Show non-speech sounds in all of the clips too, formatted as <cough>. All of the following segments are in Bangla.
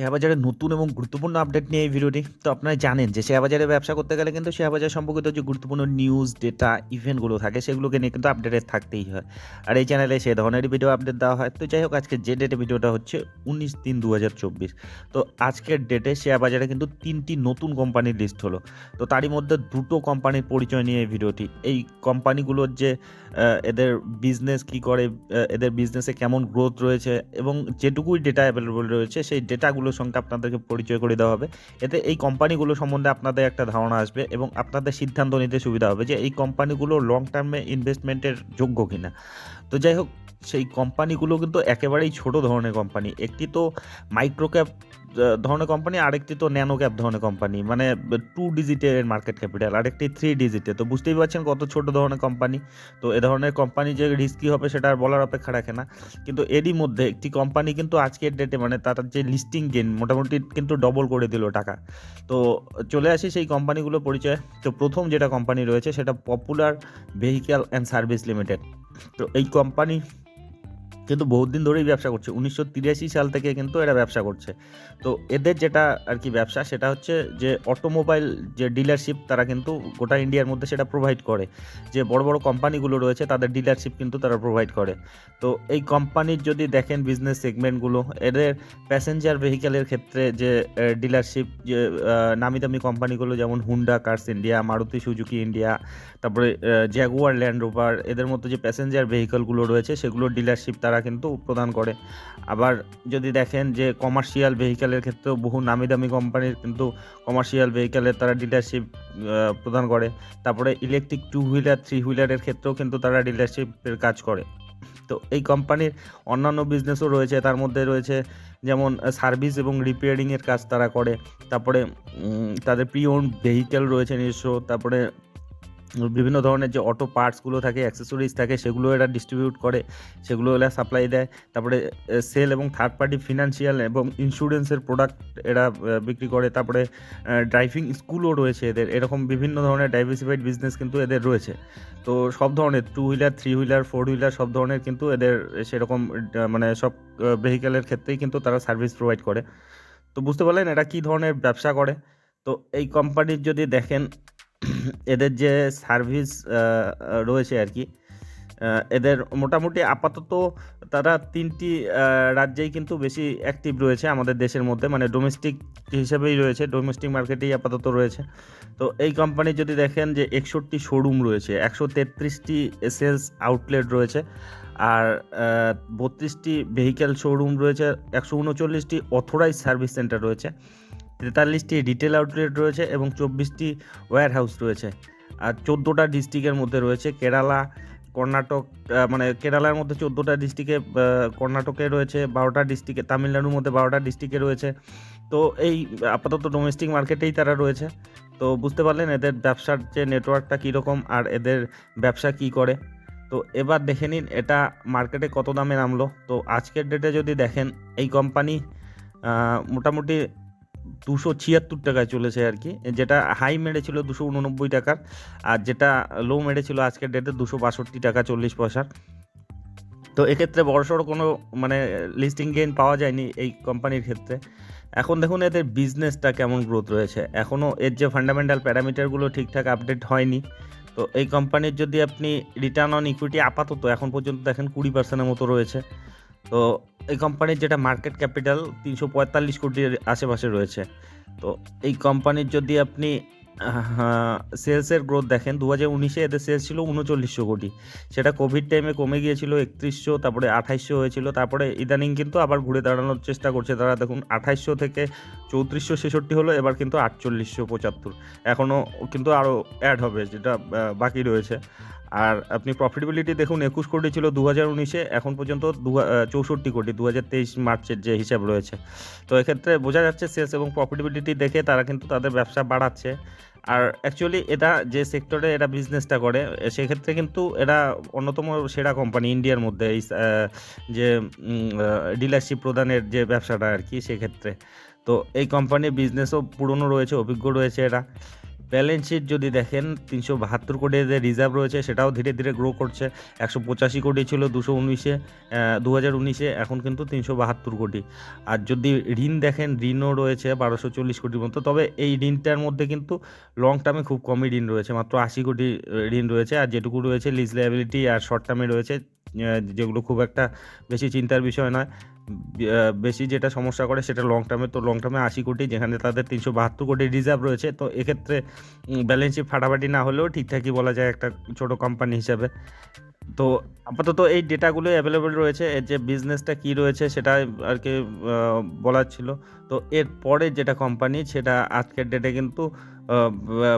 শেয়ার বাজারের নতুন এবং গুরুত্বপূর্ণ আপডেট নিয়ে এই ভিডিওটি তো আপনারা জানেন যে শেয়ার বাজারে ব্যবসা করতে গেলে কিন্তু শেয়ার বাজার সম্পর্কিত যে গুরুত্বপূর্ণ নিউজ ডেটা ইভেন্টগুলো থাকে, সেগুলোকে নিয়ে কিন্তু আপডেটেড থাকতেই হয়। আর এই চ্যানেলে সে ধরনের ভিডিও আপডেট দেওয়া হয়। তো যাই হোক, আজকে যে ডেটে ভিডিওটা হচ্ছে উনিশ তিন দু তো আজকের ডেটে শেয়ার বাজারে কিন্তু তিনটি নতুন কোম্পানির লিস্ট হলো। তো তারই মধ্যে দুটো কোম্পানির পরিচয় নিয়ে এই ভিডিওটি এই কোম্পানিগুলোর যে এদের বিজনেস কি করে এদের বিজনেসে কেমন গ্রোথ রয়েছে এবং যেটুকুই ডেটা অ্যাভেলেবল রয়েছে, সেই ডেটাগুলোর সঙ্গে আপনাদেরকে পরিচয় করে দেওয়া হবে। এতে এই কোম্পানিগুলো সম্বন্ধে আপনাদের একটা ধারণা আসবে এবং আপনাদের সিদ্ধান্ত নিতে সুবিধা হবে যে এই কোম্পানিগুলো লং টার্মে ইনভেস্টমেন্টের যোগ্য কিনা। তো যাই হোক, সেই কোম্পানিগুলো কিন্তু একেবারেই ছোট ধরনের কোম্পানি একটি তো মাইক্রো ক্যাপ ধরনের কোম্পানি আরেকটি তো ন্যানো ক্যাপ ধরনের কোম্পানি মানে টু ডিজিটের মার্কেট ক্যাপিটাল আরেকটি থ্রি ডিজিটে তো বুঝতেই পারছেন কত ছোট ধরনের কোম্পানি তো এ ধরনের কোম্পানি যে রিস্কি হবে সেটা আর বলার অপেক্ষা রাখে না। কিন্তু এরই মধ্যে একটি কোম্পানি কিন্তু আজকের ডেটে মানে তার যে লিস্টিং গেন মোটামুটি কিন্তু ডবল করে দিল টাকা। তো চলে আসি সেই কোম্পানিগুলো পরিচয়। তো প্রথম যেটা কোম্পানি রয়েছে সেটা popular vehicle and service limited তো এই কোম্পানি কিন্তু বহুত দিন ধরেই ব্যবসা করছে। উনিশশো তিরাশি সাল থেকে কিন্তু এরা ব্যবসা করছে। তো এদের যেটা আর কি ব্যবসা, সেটা হচ্ছে যে অটোমোবাইল যে ডিলারশিপ, তারা কিন্তু গোটা ইন্ডিয়ার মধ্যে সেটা প্রোভাইড করে। যে বড় বড় কোম্পানিগুলো রয়েছে, তাদের ডিলারশিপ কিন্তু তারা প্রোভাইড করে। তো এই কোম্পানির যদি দেখেন বিজনেস সেগমেন্টগুলো এদের প্যাসেঞ্জার ভেহিক্যালের ক্ষেত্রে যে ডিলারশিপ যে নামি দামি কোম্পানিগুলো যেমন Honda cars India Maruti Suzuki India তারপরে জ্যাগুয়ার ল্যান্ড রোভার এদের মতো যে প্যাসেঞ্জার ভেহিকলগুলো রয়েছে সেগুলোর ডিলারশিপ তারা কিন্তু প্রদান করে। আবার যদি দেখেন যে কমার্শিয়াল ভেহিক্যালের ক্ষেত্রেও বহু নামি দামি কোম্পানির কিন্তু কমার্শিয়াল ভেহিক্যালের তারা ডিলারশিপ প্রদান করে। তারপরে ইলেকট্রিক টু হুইলার থ্রি হুইলারের ক্ষেত্রেও কিন্তু তারা ডিলারশিপের কাজ করে। তো এই কোম্পানির অন্যান্য বিজনেসও রয়েছে। তার মধ্যে রয়েছে যেমন সার্ভিস এবং রিপেয়ারিংয়ের কাজ তারা করে। তারপরে তাদের প্রি ওন ভেহিক্যাল রয়েছে নিজস্ব। তারপরে বিভিন্ন ধরনের যে অটো পার্টসগুলো থাকে অ্যাক্সেসরিজ থাকে, সেগুলো এরা ডিস্ট্রিবিউট করে, সেগুলো এরা সাপ্লাই দেয়। তারপরে সেল এবং থার্ড পার্টি ফিনান্সিয়াল এবং ইন্স্যুরেন্সের প্রোডাক্ট এরা বিক্রি করে। তারপরে ড্রাইভিং স্কুলও রয়েছে এদের। এরকম বিভিন্ন ধরনের ডাইভার্সিফাইড বিজনেস কিন্তু এদের রয়েছে। তো সব ধরনের two wheeler three wheeler four wheeler সব ধরনের কিন্তু এদের সেরকম মানে সব ভেহিক্যালের ক্ষেত্রেই কিন্তু তারা সার্ভিস প্রোভাইড করে। তো বুঝতে পারলেন এরা কী ধরনের ব্যবসা করে? তো এই কোম্পানির যদি দেখেন <coughs> এদের যে সার্ভিস রয়েছে আর কি এদের মোটামুটি আপাতত তারা তিনটি রাজ্যেই কিন্তু বেশি অ্যাক্টিভ রয়েছে আমাদের দেশের মধ্যে মানে ডোমেস্টিক হিসেবেই রয়েছে ডোমেস্টিক মার্কেটেই আপাতত রয়েছে। তো এই কোম্পানি যদি দেখেন যে একষট্টি শোরুম রয়েছে, একশো তেত্রিশটি সেলস আউটলেট রয়েছে, আর বত্রিশটি ভেহিক্যাল শোরুম রয়েছে, একশো উনচল্লিশটি অথরাইজ সার্ভিস সেন্টার রয়েছে। তেতাল্লিশটি রিটেল আউটলেট রয়েছে এবং চব্বিশটি ওয়্যার হাউস রয়েছে। আর চোদ্দোটা ডিস্ট্রিক্টের মধ্যে রয়েছে কেরালা, কর্ণাটক মানে কেরালার মধ্যে চোদ্দোটা ডিস্ট্রিক্টে কর্ণাটকে রয়েছে, বারোটা ডিস্ট্রিক্টে তামিলনাড়ুর মধ্যে বারোটা ডিস্ট্রিক্টে রয়েছে। তো এই আপাতত ডোমেস্টিক মার্কেটেই তারা রয়েছে। তো বুঝতে পারলেন এদের ব্যবসার যে নেটওয়ার্কটা কীরকম আর এদের ব্যবসা কী করে? তো এবার দেখে নিন এটা মার্কেটে কত দামে নামলো। তো আজকের ডেটে যদি দেখেন এই কোম্পানি মোটামুটি দুশো ছিয়াত্তর টাকায় চলেছে আর কি। যেটা হাই মেরেছিল দুশো উননব্বই টাকার, আর যেটা লো মেরেছিল আজকের ডেটে দুশো বাষট্টি টাকা চল্লিশ পয়সার। তো এক্ষেত্রে বড়সড় কোনো মানে লিস্টিং গেইন পাওয়া যায়নি এই কোম্পানির ক্ষেত্রে। এখন দেখুন এদের বিজনেসটা কেমন গ্রোথ রয়েছে। এখনও এর যে ফান্ডামেন্টাল প্যারামিটারগুলো ঠিকঠাক আপডেট হয়নি। তো এই কোম্পানির যদি আপনি রিটার্ন অন ইকুইটি আপাতত, এখন পর্যন্ত দেখেন কুড়ি পার্সেন্টের মতো রয়েছে। তো এই কোম্পানির যেটা মার্কেট ক্যাপিটাল তিনশো পঁয়তাল্লিশ কোটির আশেপাশে রয়েছে। তো এই কোম্পানির যদি আপনি সেলসের গ্রোথ দেখেন দু হাজার উনিশে এদের সেলস ছিল উনচল্লিশশো কোটি। সেটা কোভিড টাইমে কমে গিয়েছিল একত্রিশশো, তারপরে আঠাইশশো হয়েছিল, তারপরে ইদানিং কিন্তু আবার ঘুরে দাঁড়ানোর চেষ্টা করছে। তারা দেখুন, আঠাইশশো থেকে চৌত্রিশশো ছেষট্টি হলো, এবার কিন্তু আটচল্লিশশো পঁচাত্তর। এখনও কিন্তু আরও অ্যাড হবে, যেটা বাকি রয়েছে। আর আপনি প্রফিটেবিলিটি দেখুন, একুশ কোটি ছিল দু হাজার উনিশে, এখন পর্যন্ত দু চৌষট্টি কোটি দু হাজার তেইশ মার্চের যে হিসাব রয়েছে। তো এক্ষেত্রে বোঝা যাচ্ছে সেলস এবং প্রফিটেবিলিটি দেখে তারা কিন্তু তাদের ব্যবসা বাড়াচ্ছে। আর অ্যাকচুয়ালি এটা যে সেক্টরে এরা বিজনেসটা করে, সেক্ষেত্রে কিন্তু এরা অন্যতম সেরা কোম্পানি ইন্ডিয়ার মধ্যে, এই যে ডিলারশিপ প্রদানের যে ব্যবসাটা আর কি সেক্ষেত্রে। তো এই কোম্পানির বিজনেসও পুরনো রয়েছে, অভিজ্ঞ রয়েছে এরা। ব্যালেন্স শিট যদি দেখেন, তিনশো বাহাত্তর কোটি যে রিজার্ভ রয়েছে, সেটাও ধীরে ধীরে গ্রো করছে। একশো পঁচাশি কোটি ছিল দুশো উনিশে দু হাজার উনিশে, এখন কিন্তু তিনশো বাহাত্তর কোটি। আর যদি ঋণ দেখেন, ঋণও রয়েছে বারোশো চল্লিশ কোটির মতো, তবে এই ঋণটার মধ্যে কিন্তু লং টার্মে খুব কমই ঋণ রয়েছে, মাত্র আশি কোটি ঋণ রয়েছে। আর যেটুকু রয়েছে লিজ লাইবিলিটি আর শর্ট টার্মে রয়েছে যেগুলো খুব একটা বেশি চিন্তার বিষয় নয়। বেশি যেটা সমস্যা করে সেটা লং টার্মে তো লং টার্মে আশি কোটি, যেখানে তাদের তিনশো বাহাত্তর কোটি রিজার্ভ রয়েছে। তো এক্ষেত্রে ব্যালেন্স শিট ফাটাফাটি না হলেও ঠিকঠাকই বলা যায় একটা ছোট কোম্পানি হিসাবে। তো আপাতত এই ডেটাগুলো অ্যাভেলেবেল রয়েছে। এর যে বিজনেসটা কী রয়েছে সেটা আর কি বলার ছিল। তো এর পরে যেটা কোম্পানি সেটা আজকের ডেটে কিন্তু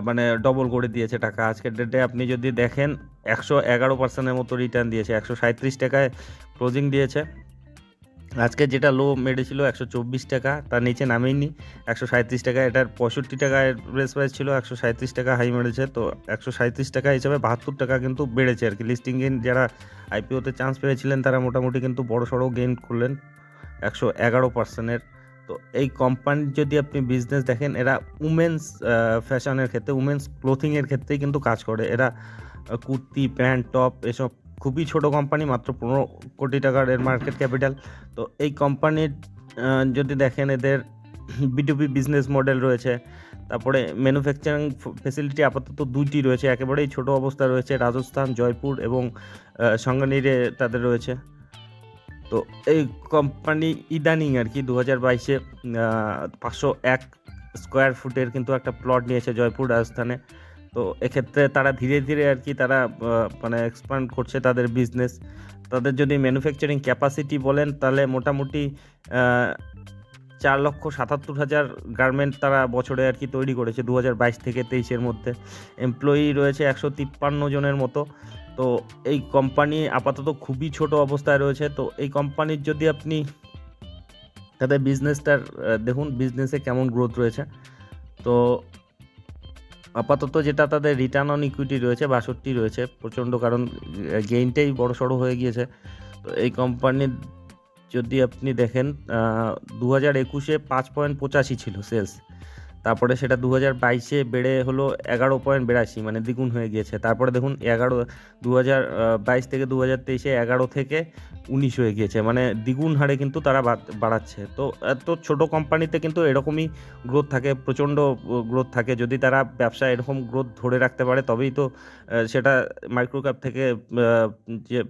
মানে ডবল করে দিয়েছে টাকা। আজকের ডেটে আপনি যদি দেখেন, একশো এগারো পার্সেন্টের মতো রিটার্ন দিয়েছে, একশো সাঁত্রিশ টাকায় ক্লোজিং দিয়েছে। আজকে যেটা লো মেরেছিল একশো চব্বিশ টাকা, তার নিচে নামেইনি। একশো সাঁত্রিশ টাকা, এটার পঁয়ষট্টি টাকায় রেস প্রাইস ছিল, একশো সাঁত্রিশ টাকা হাই মেরেছে। তো একশো সাঁত্রিশ টাকা হিসাবে বাহাত্তর টাকা কিন্তু বেড়েছে আর কি। লিস্টিং গেন যারা আইপিওতে চান্স পেয়েছিলেন, তারা মোটামুটি কিন্তু বড় সড়ো গেইন করলেন একশো এগারো পার্সেন্টের তো এই কোম্পানির যদি আপনি বিজনেস দেখেন, এরা উমেন্স ফ্যাশনের ক্ষেত্রে উমেন্স ক্লোথিংয়ের ক্ষেত্রেই কিন্তু কাজ করে। এরা কুর্তি প্যান্ট টপ এসব খুবই ছোট কোম্পানি মাত্র পনেরো কোটি টাকার এর মার্কেট ক্যাপিটাল তো এই কোম্পানির যদি দেখেন এদের বিটুবি বিজনেস মডেল রয়েছে, তারপরে ম্যানুফ্যাকচারিং ফেসিলিটি আপাতত দুইটি রয়েছে, একেবারেই ছোট অবস্থা রয়েছে, রাজস্থান, জয়পুর এবং সাঙ্গানিরে তাদের রয়েছে। তো এই কোম্পানি ইদানিং আর কি দু হাজার বাইশে পাঁচশো এক স্কোয়ার ফুটের কিন্তু একটা প্লট নিয়েছে জয়পুর, রাজস্থানে। তো এক্ষেত্রে তারা ধীরে ধীরে আর কি তারা মানে এক্সপান্ড করছে তাদের বিজনেস তাদের যদি ম্যানুফ্যাকচারিং ক্যাপাসিটি বলেন, তাহলে মোটামুটি চার লক্ষ সাতাত্তর হাজার গার্মেন্ট তারা বছরে আর কি তৈরি করেছে, দু হাজার বাইশ থেকে তেইশের মধ্যে। এমপ্লয়ি রয়েছে একশো তিপ্পান্ন জনের মতো। তো এই কোম্পানি আপাতত খুবই ছোট অবস্থায় রয়েছে। তো এই কোম্পানির যদি আপনি তাদের বিজনেসটার দেখুন বিজনেসে কেমন গ্রোথ রয়েছে। তো আপাতত যেটা তাদের রিটার্ন অন ইকুইটি রয়েছে, বাষট্টি রয়েছে, প্রচণ্ড কারণ গেইনটাই বড় সড়ো হয়ে গিয়েছে। তো এই কোম্পানির যদি আপনি দেখেন দু হাজার একুশে পাঁচ পয়েন্ট পঁচাশি ছিল সেলস তারপরে সেটা দু হাজার বাইশে বেড়ে হলো এগারো পয়েন্ট বিরাশি মানে দ্বিগুণ হয়ে গিয়েছে। তারপরে দেখুন, এগারো দু হাজার বাইশ থেকে দু হাজার তেইশে এগারো থেকে উনিশ হয়ে গিয়েছে মানে দ্বিগুণ হারে কিন্তু তারা বাড়াচ্ছে। তো এত ছোট কোম্পানিতে কিন্তু এরকমই গ্রোথ থাকে, প্রচণ্ড গ্রোথ থাকে। যদি তারা ব্যবসা এরকম গ্রোথ ধরে রাখতে পারে, তবেই তো সেটা মাইক্রো ক্যাপ থেকে যে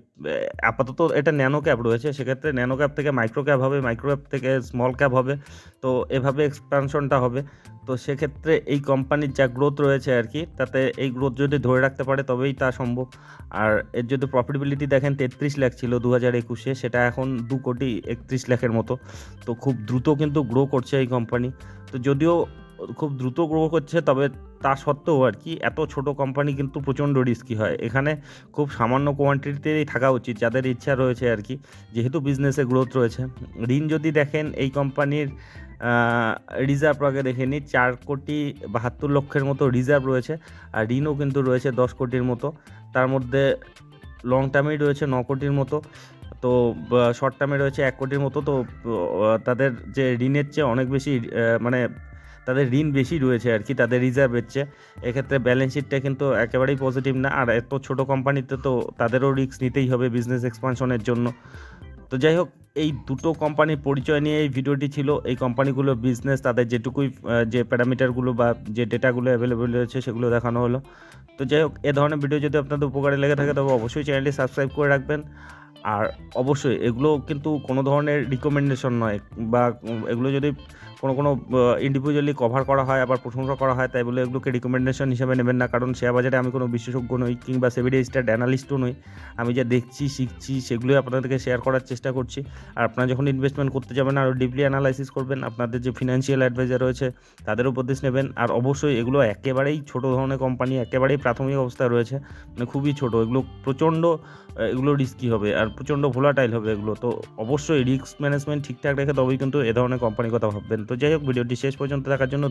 আপাতত এটা ন্যানো ক্যাপ রয়েছে। সেক্ষেত্রে ন্যানো ক্যাপ থেকে মাইক্রো ক্যাপ হবে মাইক্রো ক্যাপ থেকে স্মল ক্যাপ হবে। তো এভাবে এক্সপানশনটা হবে। তো সেক্ষেত্রে এই কোম্পানির যা গ্রোথ রয়েছে আর কি তাতে এই গ্রোথ যদি ধরে রাখতে পারে তবেই তা সম্ভব। আর এর যদি প্রফিটেবিলিটি দেখেন, তেত্রিশ লাখ ছিল দু হাজার একুশে, সেটা এখন দু কোটি একত্রিশ লাখের মতো। তো খুব দ্রুত কিন্তু গ্রো করছে এই কোম্পানি তো যদিও খুব দ্রুত গ্রো করছে, তবে তা সত্ত্বেও আর কি, এত ছোট কোম্পানি কিন্তু প্রচণ্ড রিস্কি হয়। এখানে খুব সামান্য কোয়ান্টিটিতেই থাকা উচিত, যাদের ইচ্ছা রয়েছে আর কি, যেহেতু বিজনেসে গ্রোথ রয়েছে। ঋণ যদি দেখেন, এই কোম্পানির রিজার্ভ আগে দেখে নিই চার কোটি বাহাত্তর লক্ষের মতো রিজার্ভ রয়েছে, আর ঋণও কিন্তু রয়েছে দশ কোটির মতো। তার মধ্যে লং টার্মেই রয়েছে ন কোটির মতো, তো শর্ট টার্মে রয়েছে এক কোটির মতো, তো তাদের যে ঋণের চেয়ে অনেক বেশি মানে তাদের ঋণ বেশি রয়েছে আর কি, তাদের রিজার্ভের চেয়ে এক্ষেত্রে ব্যালেন্স শিটটা কিন্তু একেবারেই পজিটিভ না, আর এত ছোট কোম্পানিতে তো তাদেরও রিস্ক নিতেই হবে বিজনেস এক্সপানশনের জন্য। তো যাই হোক, এই দুটো কোম্পানির পরিচয় নিয়ে এই ভিডিওটি ছিল। এই কোম্পানিগুলোর বিজনেস তাদের যেটুকুই যে প্যারামিটারগুলো বা যে ডেটাগুলো অ্যাভেলেবেল রয়েছে সেগুলো দেখানো হলো। তো যাই হোক, এ ধরনের ভিডিও যদি আপনাদের উপকারে লেগে থাকে, তবে অবশ্যই চ্যানেলটি সাবস্ক্রাইব করে রাখবেন। আর অবশ্যই এগুলো কিন্তু কোনো ধরনের রিকমেন্ডেশন নয়, বা এগুলো যদি কোনো কোনো ইন্ডিভিজুয়ালি কভার করা হয়, আবার প্রশংসা করা হয়, তাই বলে এগুলোকে রিকমেন্ডেশন হিসেবে নেবেন না। কারণ শেয়ার বাজারে আমি কোনো বিশেষজ্ঞ নই, কিংবা সেভিডি স্টার্ট অ্যানালিস্টও নই। আমি যা দেখছি, শিখছি, সেগুলোই আপনাদেরকে শেয়ার করার চেষ্টা করছি। আর আপনারা যখন ইনভেস্টমেন্ট করতে যাবেন, আরও ডিপলি অ্যানালাইসিস করবেন, আপনাদের যে ফিনান্সিয়াল অ্যাডভাইজার রয়েছে, তাদের উপদেশ নেবেন। আর অবশ্যই এগুলো একেবারেই ছোট ধরনের কোম্পানি একেবারেই প্রাথমিক অবস্থায় রয়েছে। মানে খুবই ছোট, এগুলো প্রচণ্ড এগুলো রিস্কি হবে, আর প্রচণ্ড ভোলাটাইল হবে এগুলো। তো অবশ্যই রিস্ক ম্যানেজমেন্ট ঠিকঠাক রেখে তবেই কিন্তু এ ধরনের কোম্পানির কথা ভাববেন। তো যাই হোক ভিডিওটি শেষ পর্যন্ত দেখার জন্য